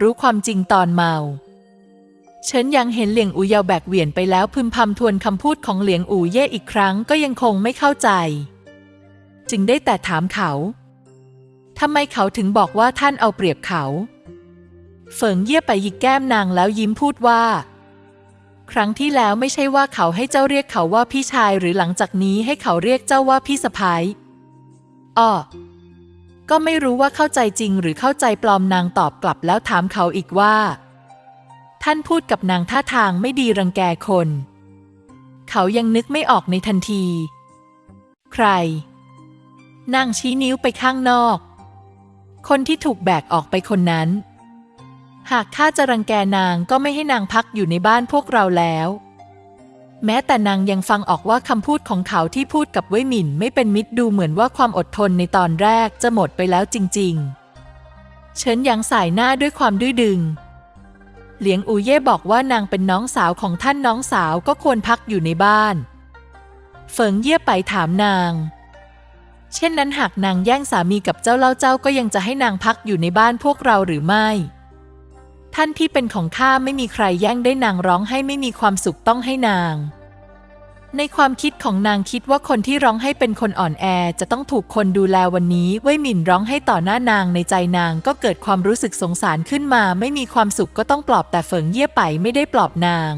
รู้ความจริงตอนเมา เฉินยังเห็นเหลียงอูเยาแบกเหวี่ยนไปแล้วพึมพำทวนคำพูดของเหลียงอูเย่อีกครั้งก็ยังคงไม่เข้าใจ จึงได้แต่ถามเขาทำไมเขาถึงบอกว่าท่านเอาเปรียบเขา เฟิงเยี่ยไปหยิกแก้มนางแล้วยิ้มพูดว่า ครั้งที่แล้วไม่ใช่ว่าเขาให้เจ้าเรียกเขาว่าพี่ชายหรือหลังจากนี้ให้เขาเรียกเจ้าว่าพี่สะพ้ายอ้อ ก็ไม่รู้ว่าเข้าใจจริงหรือเข้าใจปลอมนางตอบกลับแล้วถามเขาอีกว่า ท่านพูดกับนางท่าทางไม่ดีรังแกคน เขายังนึกไม่ออกในทันที ใคร นางชี้นิ้วไปข้างนอก คนที่ถูกแบกออกไปคนนั้น หากข้าจะรังแกนางก็ไม่ให้นางพักอยู่ในบ้านพวกเราแล้ว แม้แต่นางยังฟังออกว่าคำพูดของเขาที่พูดกับเว่ยหมินไม่เป็นมิตรดูเหมือนว่าความอดทนในตอนแรกจะหมดไปแล้วจริง ๆ เฉินยังสายหน้าด้วยความดื้อดึง เหลียงอูเย่บอกว่านางเป็นน้องสาวของท่านน้องสาวก็ควรพักอยู่ในบ้าน เฟิงเย่ไปถามนาง เช่นนั้นหากนางแย่งสามีกับเจ้าเล่าเจ้าก็ยังจะให้นางพักอยู่ในบ้านพวกเราหรือไม่ ท่านที่เป็นของข้าไม่มีใครแย่งได้นางร้องให้ไม่มีความสุขต้องให้นาง ในความคิดของนางคิดว่าคนที่ร้องให้เป็นคนอ่อนแอจะต้องถูกคนดูแลวันนี้เว่ยหมิ่นร้องให้ต่อหน้านางในใจนางก็เกิดความรู้สึกสงสารขึ้นมา ไม่มีความสุขก็ต้องปลอบแต่เฟิงเยี่ยไปไม่ได้ปลอบนาง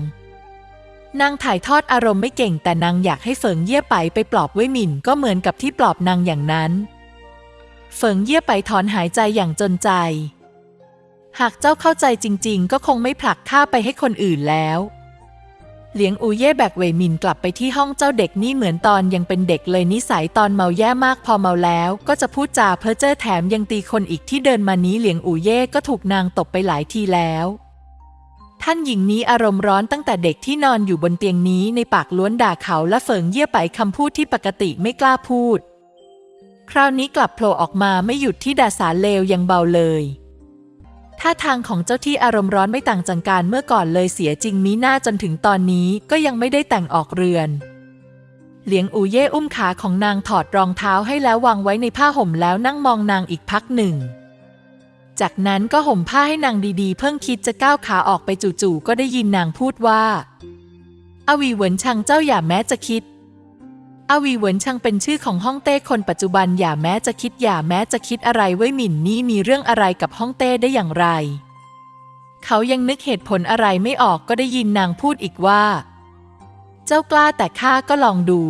นางถ่ายทอดอารมณ์ไม่เก่งแต่นางอยากให้เฟิงเยี่ยไปไปปลอบเว่ยหมิ่นก็เหมือนกับที่ปลอบนางอย่างนั้น เฟิงเยี่ยไปถอนหายใจอย่างจนใจ หากเจ้าเข้าใจจริง ๆ ก็คงไม่ผลักข้าไปให้คนอื่นแล้ว เหลียงอูเย่แบกเวมินกลับไปที่ห้องเจ้าเด็กนี่เหมือนตอนยังเป็นเด็กเลยนิสัยตอนเมาแย่มากพอเมาแล้ว ก็จะพูดจาเพ้อเจ้อแถมยังตีคนอีกที่เดินมานี้เหลียงอูเย่ก็ถูกนางตบไปหลายทีแล้วท่านหญิงนี้อารมณ์ร้อนตั้งแต่เด็กที่นอนอยู่บนเตียงนี้ในปากล้วนด่าเขาและเฟิงเยี่ยไปคำพูดที่ปกติไม่กล้าพูด คราวนี้กลับโผล่ออกมาไม่หยุดที่ด่าสาเลวยังเบาเลย ท่าทางของเจ้าที่อารมณ์ร้อนไม่ต่างจากการเมื่อก่อนเลยเสียจริงมีหน้าจนถึงตอนนี้ก็ยังไม่ได้แต่งออกเรือน เหลียงอูเย่อุ้มขาของนางถอดรองเท้าให้แล้ววางไว้ในผ้าห่มแล้วนั่งมองนางอีกพักหนึ่ง จากนั้นก็ห่มผ้าให้นางดีๆ เพิ่งคิดจะก้าวขาออกไปจู่ๆก็ได้ยินนางพูดว่า อวีเหวินชังเจ้าอย่าแม้จะคิด อาวีเหวินชังเป็นชื่อของฮ่องเต้คนปัจจุบันอย่าแม้จะคิดอย่าแม้จะคิดอะไรไว้หมิ่นนี่มีเรื่องอะไรกับฮ่องเต้ได้อย่างไร เขายังนึกเหตุผลอะไรไม่ออกก็ได้ยินนางพูดอีกว่า เจ้ากล้าแต่ข้าก็ลองดู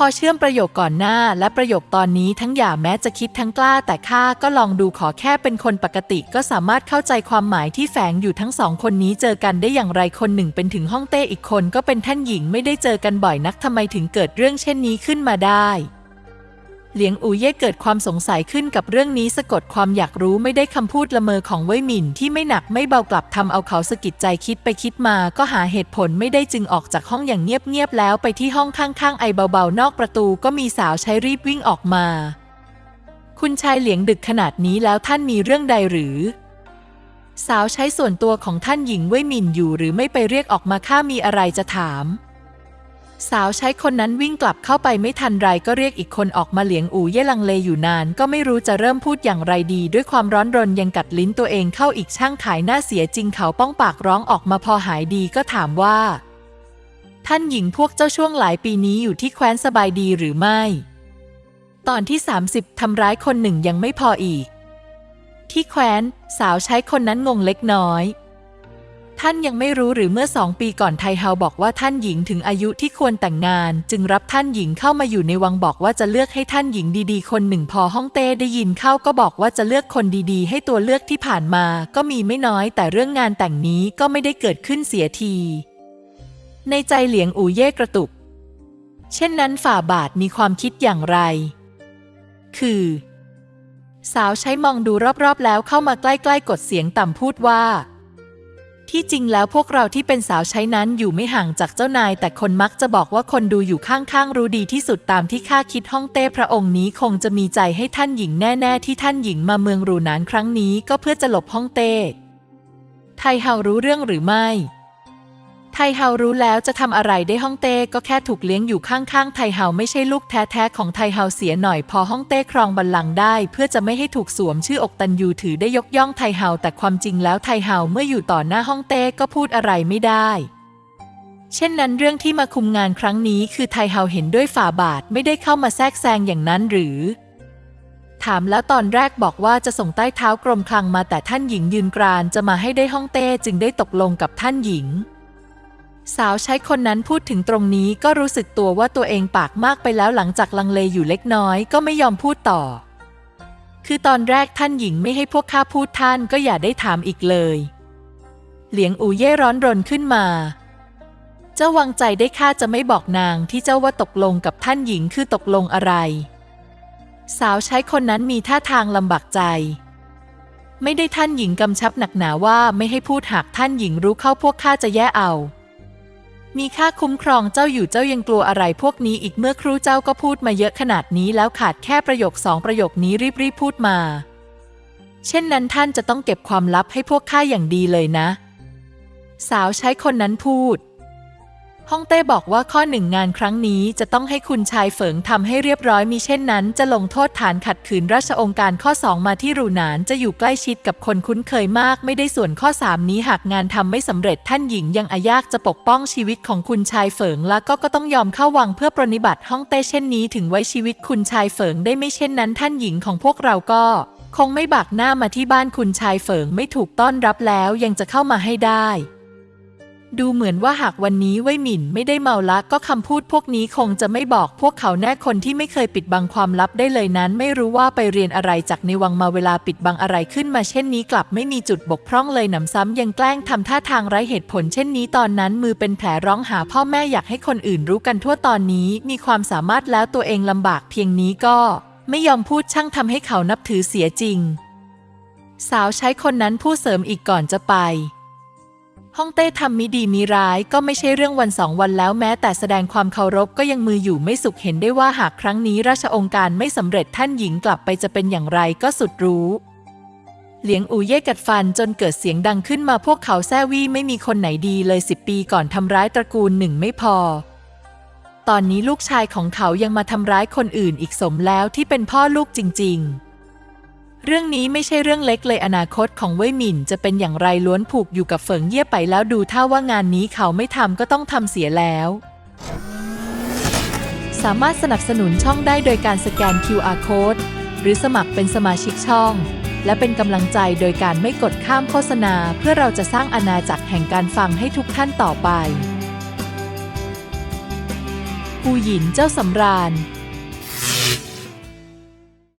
พอเชื่อมประโยคก่อนหน้าและประโยคตอนนี้ทั้งอย่าแม้จะคิดทั้งกล้า แต่ข้าก็ลองดูขอแค่เป็นคนปกติก็สามารถเข้าใจความหมายที่แฝงอยู่ทั้งสองคนนี้เจอกันได้อย่างไรคนหนึ่งเป็นถึงห้องเต้อีกคนก็เป็นท่านหญิงไม่ได้เจอกันบ่อยนักทำไมถึงเกิดเรื่องเช่นนี้ขึ้นมาได้ เหลียงอูเย่เกิดความสงสัยขึ้นกับเรื่องนี้สะกดความอยากรู้ไม่ได้คำพูดละเมอของเว่ยหมินที่ไม่หนักไม่เบากลับทำเอาเขาสะกิดใจคิดไปคิดมาก็หาเหตุผลไม่ได้จึงออกจากห้องอย่างเงียบๆแล้วไปที่ห้องข้างๆไอเบาๆ นอกประตูก็มีสาวใช้รีบวิ่งออกมา คุณชายเหลียงดึกขนาดนี้แล้วท่านมีเรื่องใดหรือ สาวใช้ส่วนตัวของท่านหญิงเว่ยหมินอยู่หรือไม่ไปเรียกออกมาข้ามีอะไรจะถาม สาวใช้คนนั้นวิ่งกลับเข้าไปไม่ทันไรก็เรียกอีกคนออกมาเหลียงอู่เย่ลังเลอยู่นาน ก็ไม่รู้จะเริ่มพูดอย่างไรดี ด้วยความร้อนรนยังกัดลิ้นตัวเองเข้าอีกช่างขายหน้าเสียจริงเขาป้องปากร้องออกมาพอหายดีก็ถามว่า ท่านหญิงพวกเจ้าช่วงหลายปีนี้อยู่ที่แคว้นสบายดีหรือไม่ ตอนที่ 30 ทำร้ายคนหนึ่งยังไม่พออีก ที่แคว้นสาวใช้คนนั้นงงเล็กน้อย ท่านยังไม่รู้หรือเมื่อสองปีก่อนไทเฮาบอกว่าท่านหญิงถึงอายุที่ควรแต่งงาน จึงรับท่านหญิงเข้ามาอยู่ในวังบอกว่าจะเลือกให้ท่านหญิงดีๆ คนหนึ่งพอฮ่องเต้ได้ยินเข้าก็บอกว่าจะเลือกคนดีๆ ให้ตัวเลือกที่ผ่านมาก็มีไม่น้อย แต่เรื่องงานแต่งนี้ก็ไม่ได้เกิดขึ้นเสียที ในใจเหลียงอู่เย่กระตุก เช่นนั้นฝ่าบาทมีความคิดอย่างไร คือสาวใช้มองดูรอบๆ แล้วเข้ามาใกล้ๆ กดเสียงต่ำพูดว่า ที่จริงแล้วพวกเราที่เป็นสาวใช้นั้นอยู่ไม่ห่างจากเจ้านาย แต่คนมักจะบอกว่าคนดูอยู่ข้างๆรู้ดีที่สุดตามที่ข้าคิดฮ่องเต้พระองค์นี้คงจะมีใจให้ท่านหญิงแน่ ๆ ที่ท่านหญิงมาเมืองรูนานครั้งนี้ก็เพื่อจะหลบฮ่องเต้ไทเฮารู้เรื่องหรือไม่ ไทเฮารู้แล้วจะทำอะไรได้ฮ่องเต้ก็แค่ถูกเลี้ยงอยู่ข้างๆ ไทเฮาไม่ใช่ลูกแท้ๆของไทเฮาเสียหน่อยพอฮ่องเต้ครองบัลลังก์ได้ เพื่อจะไม่ให้ถูกสวมชื่ออกตันยูถือได้ยกย่องไทเฮาแต่ความจริงแล้วไทเฮาเมื่ออยู่ต่อหน้าฮ่องเต้ก็พูดอะไรไม่ได้ เช่นนั้นเรื่องที่มาคุมงานครั้งนี้คือไทเฮาเห็นด้วยฝ่าบาทไม่ได้เข้ามาแทรกแซงอย่างนั้นหรือถามแล้วตอนแรกบอกว่าจะส่งใต้เท้ากรมคลังมาแต่ท่านหญิงยืนกรานจะมาให้ได้ฮ่องเต้จึงได้ตกลงกับท่านหญิง สาวใช้คนนั้นพูดถึงตรงนี้ก็รู้สึกตัวว่าตัวเองปากมากไปแล้วหลังจากลังเลอยู่เล็กน้อยก็ไม่ยอมพูดต่อ คือตอนแรกท่านหญิงไม่ให้พวกข้าพูดท่านก็อย่าได้ถามอีกเลย เหลียงอูเย่ร้อนรนขึ้นมา เจ้าวางใจได้ข้าจะไม่บอกนางที่เจ้าว่าตกลงกับท่านหญิงคือตกลงอะไร สาวใช้คนนั้นมีท่าทางลำบากใจไม่ได้ท่านหญิงกำชับหนักหนาว่าไม่ให้พูดหากท่านหญิงรู้เข้าพวกข้าจะแย่เอา มีค่าคุ้มครองเจ้าอยู่เจ้ายังกลัวอะไรพวกนี้อีกเมื่อครูเจ้าก็พูดมาเยอะขนาดนี้แล้วขาดแค่ประโยคสองประโยคนี้รีบๆพูดมา เช่นนั้นท่านจะต้องเก็บความลับให้พวกข้าอย่างดีเลยนะ สาวใช้คนนั้นพูด ฮ่องเต้บอกว่าข้อหนึ่งงานครั้งนี้จะต้องให้คุณชายเฝิงทำให้เรียบร้อยมีเช่นนั้น จะลงโทษฐานขัดขืนราชองค์การข้อ 2 มาที่รูหนานจะอยู่ใกล้ชิดกับคนคุ้นเคยมากไม่ได้ส่วนข้อ 3 นี้หากงานทำไม่สำเร็จท่านหญิงยังอายากจะปกป้องชีวิตของคุณชายเฝิงแล้วก็ก็ต้องยอมเข้าวังเพื่อปรนนิบัติฮ่องเต้เช่นนี้ ถึงไว้ชีวิตคุณชายเฝิงได้ไม่เช่นนั้น ท่านหญิงของพวกเราก็ คงไม่บากหน้ามาที่บ้านคุณชายเฝิงไม่ถูกต้อนรับแล้วยังจะเข้ามาให้ได้ ดูเหมือนว่าหากวันนี้เว่ยหมิ่นไม่ได้เมาละก็คำพูดพวกนี้คงจะไม่บอกพวกเขาแน่คนที่ไม่เคยปิดบังความลับได้เลยนั้น ไม่รู้ว่าไปเรียนอะไรจากในวังมาเวลาปิดบังอะไรขึ้นมาเช่นนี้กลับไม่มีจุดบกพร่องเลยหนำซ้ำยังแกล้งทำท่าทางไร้เหตุผลเช่นนี้ตอนนั้น มือเป็นแผลร้องหาพ่อแม่อยากให้คนอื่นรู้กันทั่วตอนนี้มีความสามารถแล้วตัวเองลำบากเพียงนี้ก็ ไม่ยอมพูดช่างทำให้เขานับถือเสียจริง สาวใช้คนนั้นพูดเสริมอีกก่อนจะไป ฮ่องเต้ทำมิดีมีร้ายก็ไม่ใช่เรื่องวันสองวันแล้วแม้แต่แสดงความเคารพก็ยังมืออยู่ไม่สุขเห็นได้ว่าหากครั้งนี้ราชองค์การไม่สำเร็จท่านหญิงกลับไปจะเป็นอย่างไรก็สุดรู้เหลียงอูเย่กัดฟันจนเกิดเสียงดังขึ้นมาพวกเขาแซ่วี่ไม่มีคนไหนดีเลยสิบปีก่อนทำร้ายตระกูลหนึ่งไม่พอ ตอนนี้ลูกชายของเขายังมาทำร้ายคนอื่นอีกสมแล้วที่เป็นพ่อลูกจริง ๆ เรื่องนี้ไม่ใช่เรื่องเล็กเลยอนาคตของเว่ยหมินจะเป็นอย่างไรล้วนผูกอยู่กับเฟิงเย่ไปแล้วดูท่าว่างานนี้เขาไม่ทำก็ต้องทำเสียแล้ว สามารถสนับสนุนช่องได้โดยการสแกน QR Code หรือสมัครเป็นสมาชิกช่อง และเป็นกำลังใจโดยการไม่กดข้ามโฆษณา เพื่อเราจะสร้างอาณาจักรแห่งการฟังให้ทุกท่านต่อไปผู้หญินเจ้าสำราญ